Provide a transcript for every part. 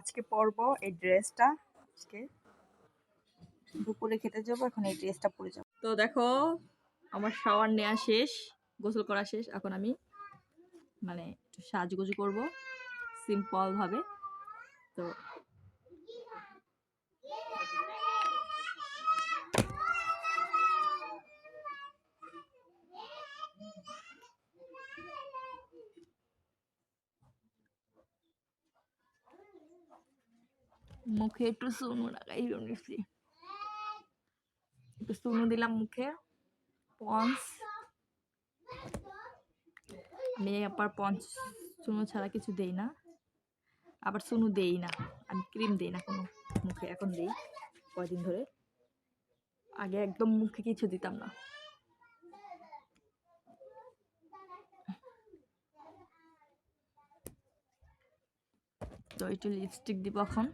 আজকে পরবো এই ড্রেসটা। আজকে দুপুরে খেতে যাব, এখন এই ড্রেসটা পরে যাব। তো দেখো, আমার শাওয়ার নেওয়া শেষ, গোসল করা শেষ। এখন আমি মানে একটু সাজগুজু করব সিম্পলভাবে তো মুখে একটু সুনু লাগাই নিচ্ছি একটু সুনু দিলাম মুখে পন্স আমি আবার পঞ্চ সুনু ছাড়া কিছু দেই না আবার সুনু দেই না আমি ক্রিম দেই না কোনো মুখে এখন দেই কয়দিন ধরে আগে একদম মুখে কিছু দিতাম না তো একটু লিপস্টিক দিব এখন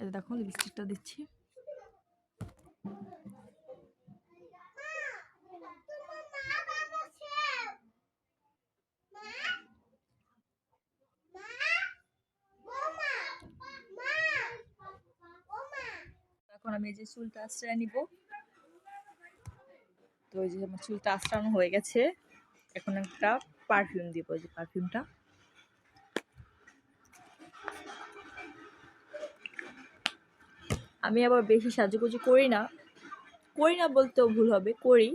এটা দেখো লিপস্টিকটা দিচ্ছি। এখন আমি এই যে চুলটা আশ্রয় নিব। তো ওই যে আমার চুলটা আশ্রানো হয়ে গেছে। এখন একটা পারফিউম দিব ওই যে পারফিউমটা আমি আবার বেশি সাজুগুজু করি না। করি না বলতেও ভুল হবে, করি।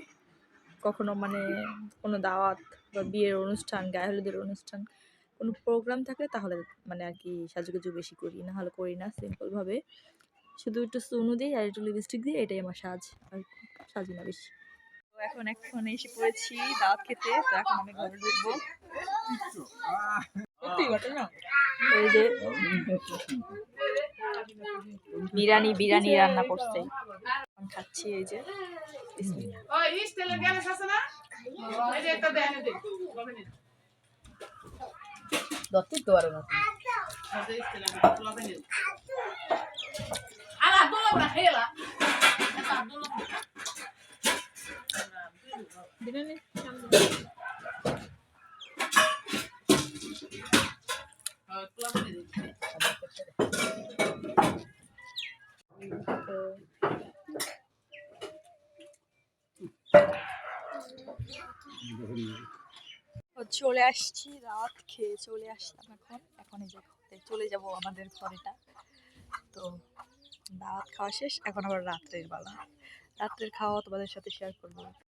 কখনো মানে কোনো দাওয়াত বা বিয়ের অনুষ্ঠান, গায়ে হলুদের অনুষ্ঠান, কোনো প্রোগ্রাম থাকলে তাহলে মানে আর কি সাজুগুজু বেশি করি না হলে করি না সিম্পলভাবে শুধু একটু সুনু দিই আর একটু লিপস্টিক দিই, এটাই আমার সাজ, আর সাজি না বেশি। তো এখন এখন এসে পড়েছি দাঁত খেতে, তো এখন আমি ঘরে ঢুকবো। এই যে বিরিয়ানি বিরিয়ানি রান্না করছে। এখন খাচ্ছি এই যে। ওই স্টিলের গ্যাস আছে না এই যে একটা দেন দে দত্তির তো আর না আলা দোলা বড় হেলা দোলা বিরিয়ানি তো তো চলে আসছি রাত খেয়ে চলে আসলাম এখন। এখন এই যে চলে যাব আমাদের ঘরেটা। তো দাওয়াত খাওয়া শেষ, এখন আবার রাত্রের বেলা। রাত্রের খাওয়া তোমাদের সাথে শেয়ার করব।